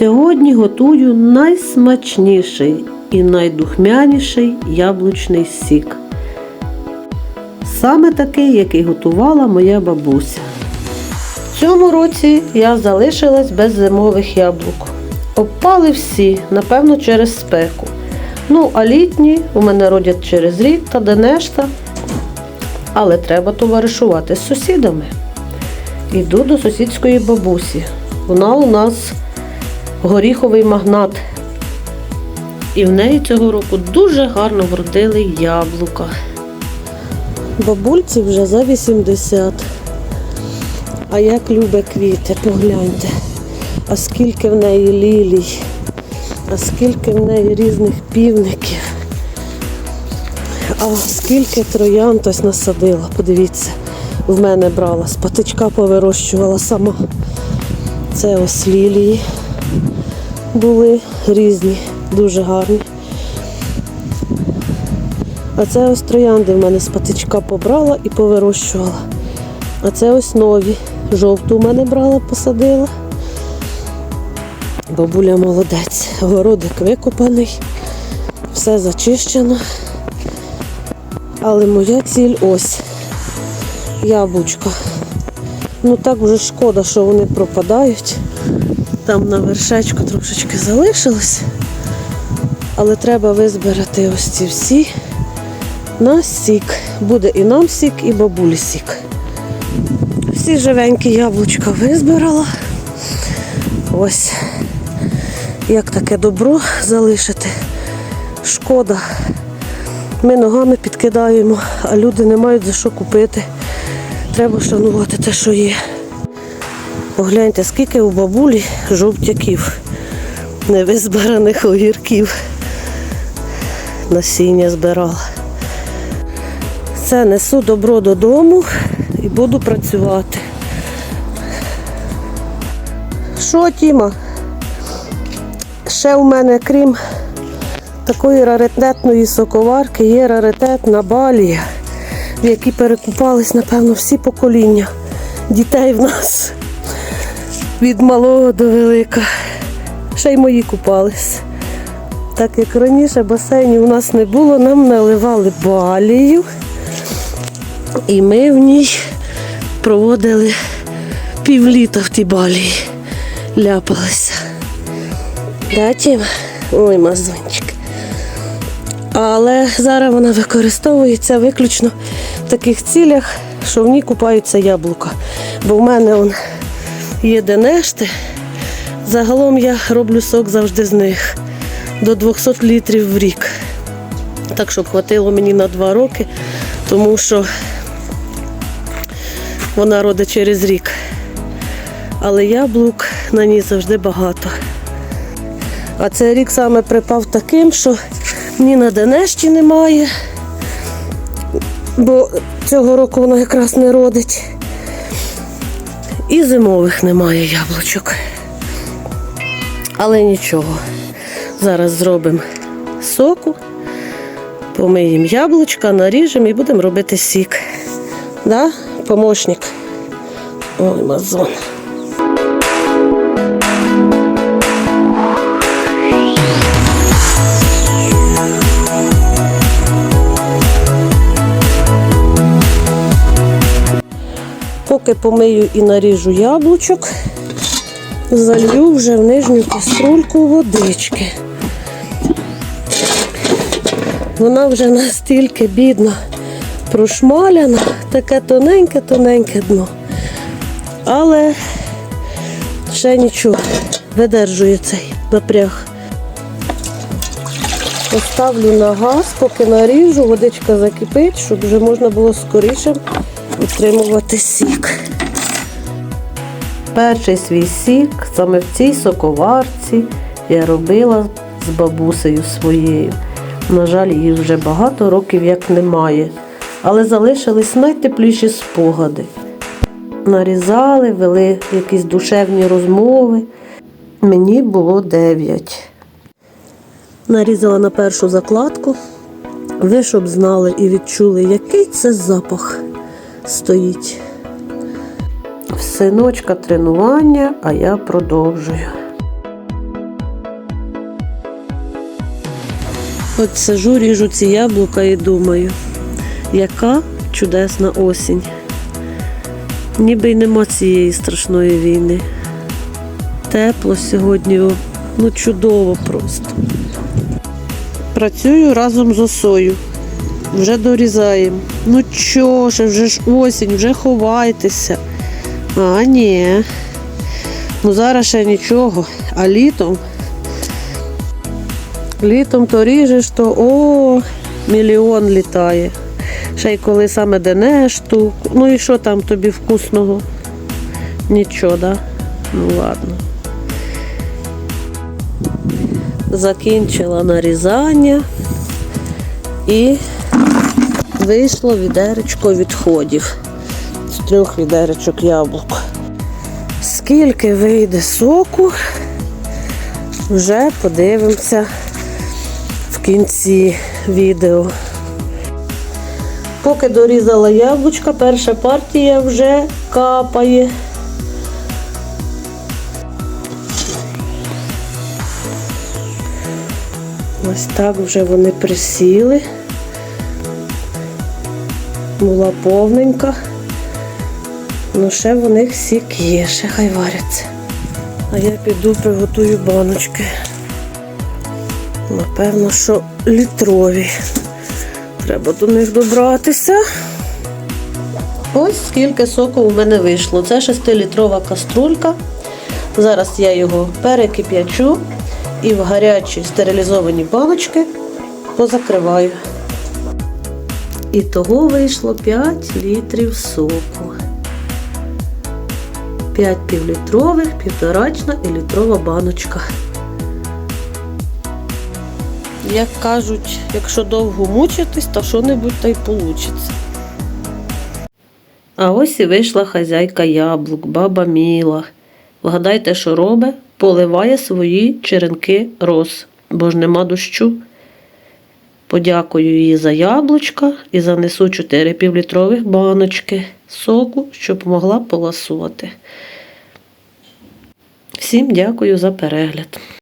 Сьогодні готую найсмачніший і найдухмяніший яблучний сік. Саме такий, який готувала моя бабуся. В цьому році я залишилась без зимових яблук. Обпали всі, напевно, через спеку. Ну, а літні у мене родять через рік та денешта. Але треба товаришувати з сусідами. Іду до сусідської бабусі. Вона у нас горіховий магнат. І в неї цього року дуже гарно вродили яблука. Бабульці вже за 80. А як любить квіти, погляньте. А скільки в неї лілій, а скільки в неї різних півників. А скільки троянд ось насадила, подивіться, в мене брала, з патичка повирощувала сама. Це ось лілії були різні, дуже гарні. А це ось троянди в мене з патичка побрала і повирощувала. А це ось нові. Жовту в мене брала, посадила. Бабуля молодець. Городик викопаний, все зачищено. Але моя ціль ось. Яблучка. Ну так вже шкода, що вони пропадають. Там на вершечку трошечки залишилось. Але треба визбирати ось ці всі на сік. Буде і нам сік, і бабулі сік. Всі живенькі яблучка визбирала. Ось як таке добро залишити. Шкода. Ми ногами підкидаємо, а люди не мають за що купити. Треба шанувати те, що є. Погляньте, скільки у бабулі жовтяків, невизбираних огірків. Насіння збирала. Це несу добро додому і буду працювати. Що, Тіма? Ще у мене, крім такої раритетної соковарки, є раритетна балія, в якій перекупались, напевно, всі покоління дітей в нас. Від малого до велика. Ще й мої купались. Так як раніше басейнів у нас не було, нам наливали балію. І ми в ній проводили півліта в тій балії. Ляпалися. Да? Ой, мазончик. Але зараз вона використовується виключно в таких цілях, що в ній купаються яблука. Бо в мене он є денешти. Загалом я роблю сок завжди з них до 200 літрів в рік. Так, щоб хватило мені на 2 роки, тому що вона родить через рік. Але яблук на ній завжди багато. А цей рік саме припав таким, що ні на Денешті немає, бо цього року воно якраз не родить. І зимових немає яблучок. Але нічого. Зараз зробимо соку, помиємо яблучка, наріжемо і будемо робити сік. Да? Помощник. Ой, мазон. Поки помию і наріжу яблучок, залью вже в нижню каструльку водички. Вона вже настільки бідно прошмаляна, таке тоненьке-тоненьке дно. Але ще нічого, видержує цей напряг. Поставлю на газ, поки наріжу, водичка закипить, щоб вже можна було скоріше отримувати сік. Перший свій сік саме в цій соковарці я робила з бабусею своєю. На жаль, її вже багато років як немає, але залишились найтепліші спогади. Нарізали, вели якісь душевні розмови. Мені було дев'ять. Нарізала на першу закладку. Ви щоб знали і відчули, який це запах стоїть. Синочка тренування, а я продовжую. От сажу, ріжу ці яблука і думаю, яка чудесна осінь. Ніби й нема цієї страшної війни. Тепло сьогодні, ну чудово просто. Працюю разом з осою. Вже дорізаємо. Ну чо ж, вже ж осінь, вже ховайтеся. А, ні. Ну зараз ще нічого. А літом. Літом то ріжеш, то о, мільйон літає. Ще й коли саме денеш штук. Ну і що там тобі вкусного? Нічого, да? Ну ладно. Закінчила нарізання і вийшло відеречко відходів з трьох відеречок яблук. Скільки вийде соку, вже подивимося в кінці відео. Поки дорізала яблучка, перша партія вже капає. Ось так вже вони присіли. Була повненька. Ну, ще в них сік є, ще хай варяться. А я піду приготую баночки. Напевно, що літрові. Треба до них добратися. Ось скільки соку у мене вийшло. Це 6-літрова каструлька. Зараз я його перекип'ячу і в гарячі стерилізовані баночки позакриваю. І того вийшло 5 літрів соку. 5 півлітрових, півторачна і літрова баночка. Як кажуть, якщо довго мучитись, то що-небудь та й получиться. А ось і вийшла хазяйка яблук, баба Міла. Вгадайте, що робить? Поливає свої черенки роз, бо ж нема дощу. Подякую їй за яблучка і занесу 4 півлітрових баночки соку, щоб могла поласувати. Всім дякую за перегляд.